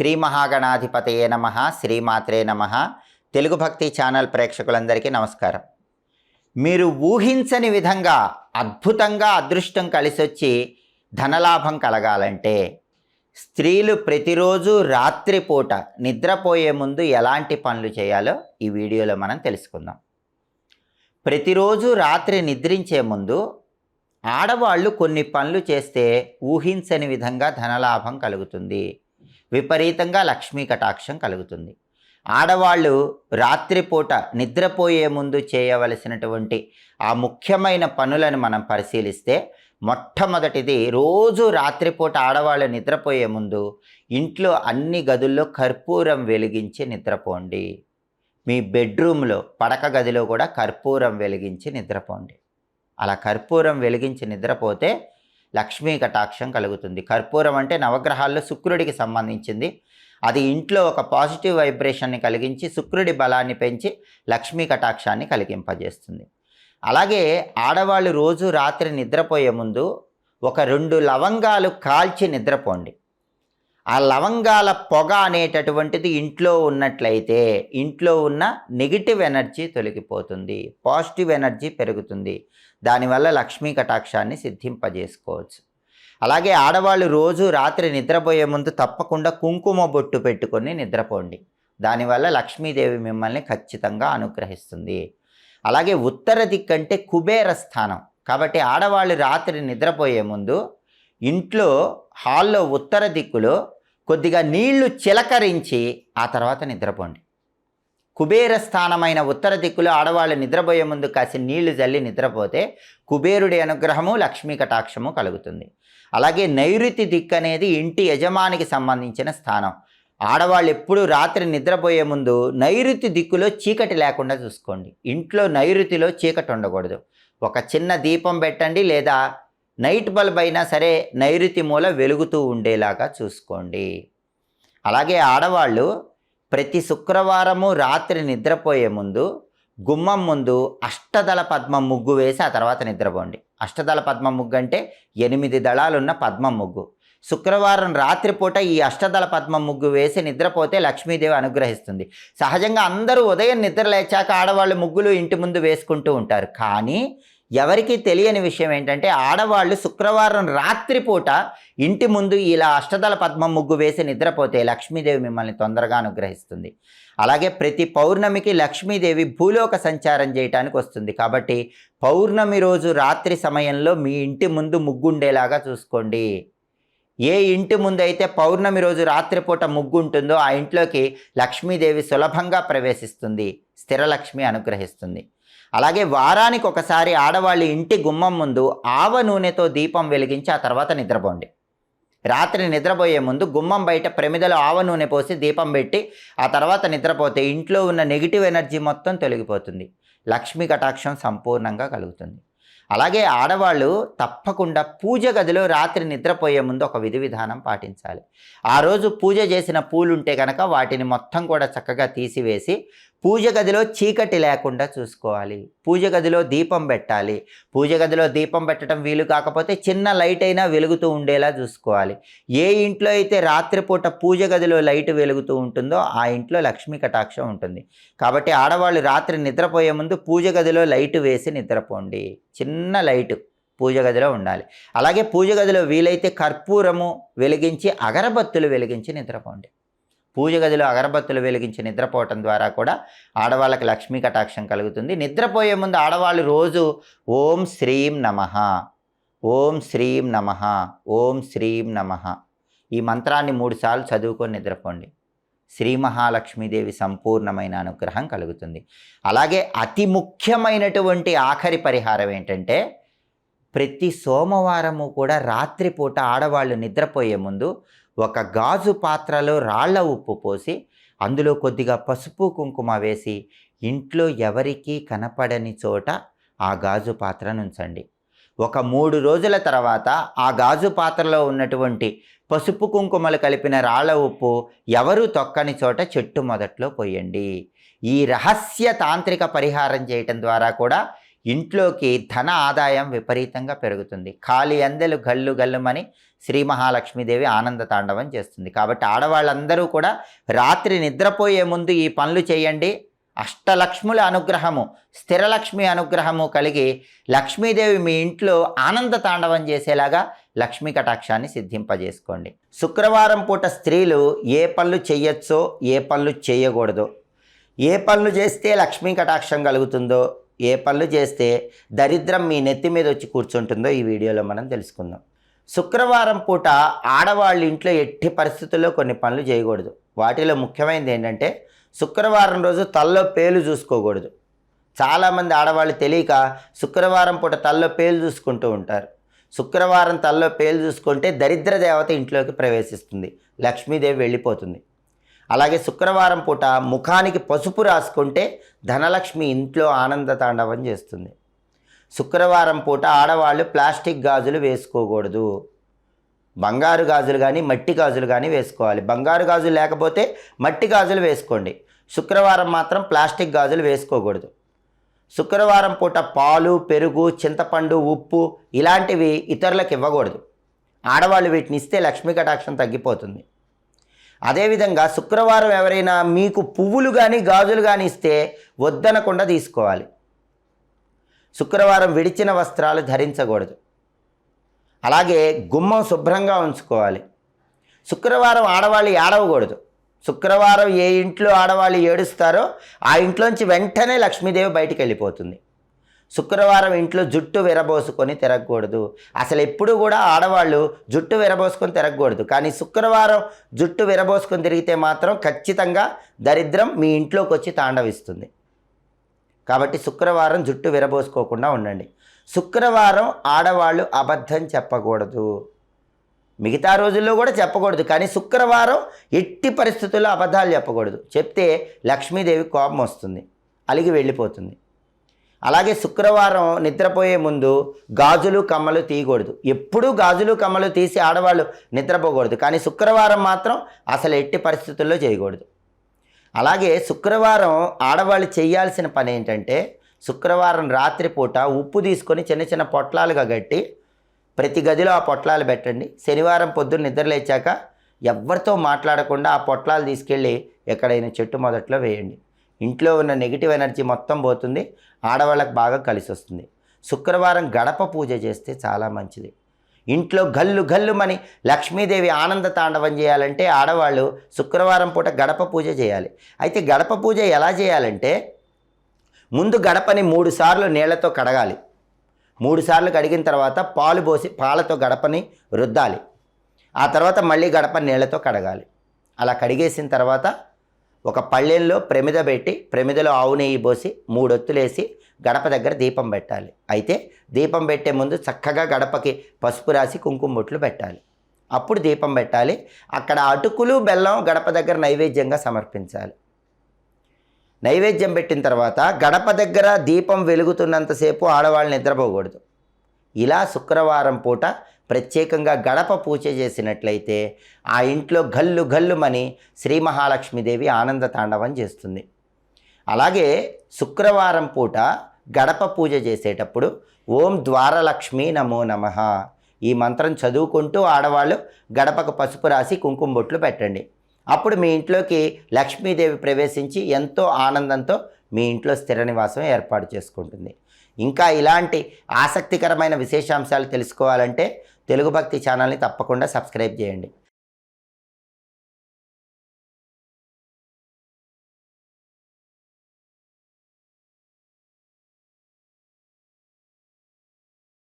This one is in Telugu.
శ్రీ మహాగణాధిపతయే నమ శ్రీమాత్రే నమ. తెలుగు భక్తి ఛానల్ ప్రేక్షకులందరికీ నమస్కారం. మీరు ఊహించని విధంగా అద్భుతంగా అదృష్టం కలిసొచ్చి ధనలాభం కలగాలంటే స్త్రీలు ప్రతిరోజు రాత్రిపూట నిద్రపోయే ముందు ఎలాంటి పనులు చేయాలో ఈ వీడియోలో మనం తెలుసుకుందాం. ప్రతిరోజు రాత్రి నిద్రించే ముందు ఆడవాళ్ళు కొన్ని పనులు చేస్తే ఊహించని విధంగా ధనలాభం కలుగుతుంది. విపరీతంగా లక్ష్మీ కటాక్షం కలుగుతుంది. ఆడవాళ్ళు రాత్రిపూట నిద్రపోయే ముందు చేయవలసినటువంటి ఆ ముఖ్యమైన పనులను మనం పరిశీలిస్తే మొట్టమొదటిది రోజు రాత్రిపూట ఆడవాళ్ళు నిద్రపోయే ముందు ఇంట్లో అన్ని గదుల్లో కర్పూరం వెలిగించి నిద్రపోండి. మీ బెడ్రూమ్లో పడక గదిలో కూడా కర్పూరం వెలిగించి నిద్రపోండి. అలా కర్పూరం వెలిగించి నిద్రపోతే లక్ష్మీ కటాక్షం కలుగుతుంది. కర్పూరం అంటే నవగ్రహాల్లో శుక్రుడికి సంబంధించింది. అది ఇంట్లో ఒక పాజిటివ్ వైబ్రేషన్ని కలిగించి శుక్రుడి బలాన్ని పెంచి లక్ష్మీ కటాక్షాన్ని కలిగింపజేస్తుంది. అలాగే ఆడవాళ్ళు రోజు రాత్రి నిద్రపోయే ముందు ఒక రెండు లవంగాలు కాల్చి నిద్రపోండి. ఆ లవంగాల పొగ అనేటటువంటిది ఇంట్లో ఉన్నట్లయితే ఇంట్లో ఉన్న నెగిటివ్ ఎనర్జీ తొలగిపోతుంది పాజిటివ్ ఎనర్జీ పెరుగుతుంది. దానివల్ల లక్ష్మీ కటాక్షాన్ని సిద్ధింపజేసుకోవచ్చు. అలాగే ఆడవాళ్ళు రోజు రాత్రి నిద్రపోయే ముందు తప్పకుండా కుంకుమ బొట్టు పెట్టుకొని నిద్రపోండి. దానివల్ల లక్ష్మీదేవి మిమ్మల్ని ఖచ్చితంగా అనుగ్రహిస్తుంది. అలాగే ఉత్తర దిక్కంటే కుబేర స్థానం. కాబట్టి ఆడవాళ్ళు రాత్రి నిద్రపోయే ముందు ఇంట్లో హాల్లో ఉత్తర దిక్కులో కొద్దిగా నీళ్ళు చిలకరించి ఆ తర్వాత నిద్రపోండి. కుబేర స్థానమైన ఉత్తర దిక్కులో ఆడవాళ్ళు నిద్రపోయే ముందు కాసి నీళ్ళు జల్లి నిద్రపోతే కుబేరుడి అనుగ్రహము లక్ష్మీ కటాక్షము కలుగుతుంది. అలాగే నైరుతి దిక్కు అనేది ఇంటి యజమానికి సంబంధించిన స్థానం. ఆడవాళ్ళు ఎప్పుడూ రాత్రి నిద్రపోయే ముందు నైరుతి దిక్కులో చీకటి లేకుండా చూసుకోండి. ఇంట్లో నైరుతిలో చీకటి ఉండకూడదు. ఒక చిన్న దీపం పెట్టండి లేదా నైట్ బల్బ్ అయినా సరే నైరుతి మూల వెలుగుతూ ఉండేలాగా చూసుకోండి. అలాగే ఆడవాళ్ళు ప్రతి శుక్రవారము రాత్రి నిద్రపోయే ముందు గుమ్మం ముందు అష్టదళ పద్మ ముగ్గు వేసి ఆ తర్వాత నిద్రపోండి. అష్టదళ పద్మ ముగ్గు అంటే ఎనిమిది దళాలున్న పద్మ ముగ్గు. శుక్రవారం రాత్రిపూట ఈ అష్టదళ పద్మ ముగ్గు వేసి నిద్రపోతే లక్ష్మీదేవి అనుగ్రహిస్తుంది. సహజంగా అందరూ ఉదయం నిద్ర లేచాక ఆడవాళ్ళు ముగ్గులు ఇంటి ముందు వేసుకుంటూ ఉంటారు. కానీ ఎవరికి తెలియని విషయం ఏంటంటే ఆడవాళ్ళు శుక్రవారం రాత్రిపూట ఇంటి ముందు ఇలా అష్టదళ పద్మం ముగ్గు వేసి నిద్రపోతే లక్ష్మీదేవి మిమ్మల్ని తొందరగా అనుగ్రహిస్తుంది. అలాగే ప్రతి పౌర్ణమికి లక్ష్మీదేవి భూలోక సంచారం చేయటానికి వస్తుంది. కాబట్టి పౌర్ణమి రోజు రాత్రి సమయంలో మీ ఇంటి ముందు ముగ్గుండేలాగా చూసుకోండి. ఏ ఇంటి ముందు అయితే పౌర్ణమి రోజు రాత్రిపూట ముగ్గు ఉంటుందో ఆ ఇంట్లోకి లక్ష్మీదేవి సులభంగా ప్రవేశిస్తుంది స్థిరలక్ష్మి అనుగ్రహిస్తుంది. అలాగే వారానికి ఒకసారి ఆడవాళ్ళు ఇంటి గుమ్మం ముందు ఆవ నూనెతో దీపం వెలిగించి ఆ తర్వాత నిద్రపోండి. రాత్రి నిద్రపోయే ముందు గుమ్మం బయట ప్రమిదలో ఆవ నూనె పోసి దీపం పెట్టి ఆ తర్వాత నిద్రపోతే ఇంట్లో ఉన్న నెగిటివ్ ఎనర్జీ మొత్తం తొలగిపోతుంది. లక్ష్మీ కటాక్షం సంపూర్ణంగా కలుగుతుంది. అలాగే ఆడవాళ్ళు తప్పకుండా పూజ గదిలో రాత్రి నిద్రపోయే ముందు ఒక విధి విధానం పాటించాలి. ఆ రోజు పూజ చేసిన పూలు ఉంటే కనుక వాటిని మొత్తం కూడా చక్కగా తీసివేసి పూజ గదిలో చీకటి లేకుండా చూసుకోవాలి. పూజ గదిలో దీపం పెట్టాలి. పూజ గదిలో దీపం పెట్టడం వీలు కాకపోతే చిన్న లైట్ అయినా వెలుగుతూ ఉండేలా చూసుకోవాలి. ఏ ఇంట్లో అయితే రాత్రిపూట పూజ గదిలో లైట్ వెలుగుతూ ఉంటుందో ఆ ఇంట్లో లక్ష్మీ కటాక్షం ఉంటుంది. కాబట్టి ఆడవాళ్ళు రాత్రి నిద్రపోయే ముందు పూజ గదిలో లైట్ వేసి నిద్రపోండి. చిన్న లైటు పూజ గదిలో ఉండాలి. అలాగే పూజ గదిలో వీలైతే కర్పూరము వెలిగించి అగరబత్తులు వెలిగించి నిద్రపోండి. పూజ గదిలో అగరబత్తులు వెలిగించి నిద్రపోవటం ద్వారా కూడా ఆడవాళ్ళకి లక్ష్మీ కటాక్షం కలుగుతుంది. నిద్రపోయే ముందు ఆడవాళ్ళు రోజు ఓం శ్రీం నమ. ఓం శ్రీం నమ. ఓం శ్రీం నమ. ఈ మంత్రాన్ని మూడుసార్లు చదువుకొని నిద్రపోండి. శ్రీ మహాలక్ష్మీదేవి సంపూర్ణమైన అనుగ్రహం కలుగుతుంది. అలాగే అతి ముఖ్యమైనటువంటి ఆఖరి పరిహారం ఏంటంటే ప్రతి సోమవారము కూడా రాత్రిపూట ఆడవాళ్ళు నిద్రపోయే ముందు ఒక గాజు పాత్రలో రాళ్ళ ఉప్పు పోసి అందులో కొద్దిగా పసుపు కుంకుమ వేసి ఇంట్లో ఎవరికీ కనపడని చోట ఆ గాజు పాత్రను ఉంచండి. ఒక మూడు రోజుల తర్వాత ఆ గాజు పాత్రలో ఉన్నటువంటి పసుపు కుంకుమలు కలిపిన రాళ్ళ ఉప్పు ఎవరు తొక్కని చోట చెట్టు మొదట్లో పోయండి. ఈ రహస్య తాంత్రిక పరిహారం చేయటం ద్వారా కూడా ఇంట్లోకి ధన ఆదాయం విపరీతంగా పెరుగుతుంది. ఖాళీ అందెలు గల్లు గల్లుమని శ్రీ మహాలక్ష్మీదేవి ఆనంద తాండవం చేస్తుంది. కాబట్టి ఆడవాళ్ళందరూ కూడా రాత్రి నిద్రపోయే ముందు ఈ పనులు చేయండి. అష్టలక్ష్ముల అనుగ్రహము స్థిరలక్ష్మి అనుగ్రహము కలిగి లక్ష్మీదేవి మీ ఇంట్లో ఆనంద తాండవం చేసేలాగా లక్ష్మీ కటాక్షాన్ని సిద్ధింపజేసుకోండి. శుక్రవారం పూట స్త్రీలు ఏ పనులు చేయొచ్చో ఏ పనులు చేయకూడదో ఏ పనులు చేస్తే లక్ష్మీ కటాక్షం కలుగుతుందో ఏ పనులు చేస్తే దరిద్రం మీ నెత్తి మీద వచ్చి కూర్చుంటుందో ఈ వీడియోలో మనం తెలుసుకుందాం. శుక్రవారం పూట ఆడవాళ్ళ ఇంట్లో ఎట్టి పరిస్థితుల్లో కొన్ని పనులు చేయకూడదు. వాటిలో ముఖ్యమైనది ఏంటంటే శుక్రవారం రోజు తల్లో పేలు చూసుకోకూడదు. చాలామంది ఆడవాళ్ళు తెలియక శుక్రవారం పూట తల్లో పేలు చూసుకుంటూ ఉంటారు. శుక్రవారం తల్లో పేలు చూసుకుంటే దరిద్ర దేవత ఇంట్లోకి ప్రవేశిస్తుంది. లక్ష్మీదేవి వెళ్ళిపోతుంది. అలాగే శుక్రవారం పూట ముఖానికి పసుపు రాసుకుంటే ధనలక్ష్మి ఇంట్లో ఆనంద తాండవం చేస్తుంది. శుక్రవారం పూట ఆడవాళ్ళు ప్లాస్టిక్ గాజులు వేసుకోకూడదు. బంగారు గాజులు కానీ మట్టి గాజులు కానీ వేసుకోవాలి. బంగారు గాజులు లేకపోతే మట్టి గాజులు వేసుకోండి. శుక్రవారం మాత్రం ప్లాస్టిక్ గాజులు వేసుకోకూడదు. శుక్రవారం పూట పాలు పెరుగు చింతపండు ఉప్పు ఇలాంటివి ఇతరులకు ఇవ్వకూడదు. ఆడవాళ్ళు వీటిని ఇస్తే లక్ష్మీ కటాక్షం తగ్గిపోతుంది. అదేవిధంగా శుక్రవారం ఎవరైనా మీకు పువ్వులు కానీ గాజులు కానీ ఇస్తే వద్దనకుండా తీసుకోవాలి. శుక్రవారం విడిచిన వస్త్రాలు ధరించకూడదు. అలాగే గుమ్మం శుభ్రంగా ఉంచుకోవాలి. శుక్రవారం ఆడవాళ్ళు ఏడవకూడదు. శుక్రవారం ఏ ఇంట్లో ఆడవాళ్ళు ఏడుస్తారో ఆ ఇంట్లోంచి వెంటనే లక్ష్మీదేవి బయటికి వెళ్ళిపోతుంది. శుక్రవారం ఇంట్లో జుట్టు విరబోసుకొని తిరగకూడదు. అసలు ఎప్పుడు కూడా ఆడవాళ్ళు జుట్టు విరబోసుకొని తిరగకూడదు. కానీ శుక్రవారం జుట్టు విరబోసుకొని తిరిగితే మాత్రం ఖచ్చితంగా దరిద్రం మీ ఇంట్లోకి వచ్చి తాండవిస్తుంది. కాబట్టి శుక్రవారం జుట్టు విరబోసుకోకుండా ఉండండి. శుక్రవారం ఆడవాళ్ళు అబద్ధం చెప్పకూడదు. మిగతా రోజుల్లో కూడా చెప్పకూడదు. కానీ శుక్రవారం ఎట్టి పరిస్థితుల్లో అబద్ధాలు చెప్పకూడదు. చెప్తే లక్ష్మీదేవి కోపం వస్తుంది. అలిగి వెళ్ళిపోతుంది. అలాగే శుక్రవారం నిద్రపోయే ముందు గాజులు కమ్మలు తీయకూడదు. ఎప్పుడూ గాజులు కమ్మలు తీసి ఆడవాళ్ళు నిద్రపోకూడదు. కానీ శుక్రవారం మాత్రం అసలు ఎట్టి పరిస్థితుల్లో చేయకూడదు. అలాగే శుక్రవారం ఆడవాళ్ళు చేయాల్సిన పని ఏంటంటే శుక్రవారం రాత్రిపూట ఉప్పు తీసుకొని చిన్న చిన్న పొట్లాలుగా కట్టి ప్రతి గదిలో ఆ పొట్లాలు పెట్టండి. శనివారం పొద్దున్న నిద్రలేచాక ఎవరితో మాట్లాడకుండా ఆ పొట్లాలు తీసుకెళ్ళి ఎక్కడైనా చెట్టు మొదట్లో వేయండి. ఇంట్లో ఉన్న నెగిటివ్ ఎనర్జీ మొత్తం పోతుంది ఆడవాళ్ళకి బాగా కలిసి వస్తుంది శుక్రవారం గడప పూజ చేస్తే చాలా మంచిది. ఇంట్లో గల్లు గల్లుమని లక్ష్మీదేవి ఆనంద తాండవం చేయాలంటే ఆడవాళ్ళు శుక్రవారం పూట గడప పూజ చేయాలి. అయితే గడప పూజ ఎలా చేయాలంటే ముందు గడపని మూడు సార్లు నీళ్ళతో కడగాలి. మూడు సార్లు కడిగిన తర్వాత పాలు పోసి పాలతో గడపని రుద్దాలి. ఆ తర్వాత మళ్ళీ గడప నీళ్ళతో కడగాలి. అలా కడిగేసిన తర్వాత ఒక పళ్ళెంలో ప్రమిద పెట్టి ప్రమిదలో ఆవు నెయ్యి పోసి మూడొత్తులేసి గడప దగ్గర దీపం పెట్టాలి. అయితే దీపం పెట్టే ముందు చక్కగా గడపకి పసుపు రాసి కుంకుమ బొట్లు పెట్టాలి. అప్పుడు దీపం పెట్టాలి. అక్కడ అటుకులు బెల్లం గడప దగ్గర నైవేద్యంగా సమర్పించాలి. నైవేద్యం పెట్టిన తర్వాత గడప దగ్గర దీపం వెలుగుతున్నంతసేపు ఆడవాళ్ళు నిద్రపోకూడదు. ఇలా శుక్రవారం పూట ప్రత్యేకంగా గడప పూజ చేసినట్లయితే ఆ ఇంట్లో గల్లు గల్లుమని శ్రీ మహాలక్ష్మీదేవి ఆనంద తాండవం చేస్తుంది. అలాగే శుక్రవారం పూట గడప పూజ చేసేటప్పుడు ఓం ద్వారలక్ష్మి నమో నమ. ఈ మంత్రం చదువుకుంటూ ఆడవాళ్ళు గడపకు పసుపు రాసి కుంకుమ బొట్లు పెట్టండి. అప్పుడు మీ ఇంట్లోకి లక్ష్మీదేవి ప్రవేశించి ఎంతో ఆనందంతో మీ ఇంట్లో స్థిర నివాసం ఏర్పాటు చేసుకుంటుంది. ఇంకా ఇలాంటి ఆసక్తికరమైన విశేషాంశాలు తెలుసుకోవాలంటే తెలుగు భక్తి ఛానల్ని తప్పకుండా సబ్స్క్రైబ్ చేయండి.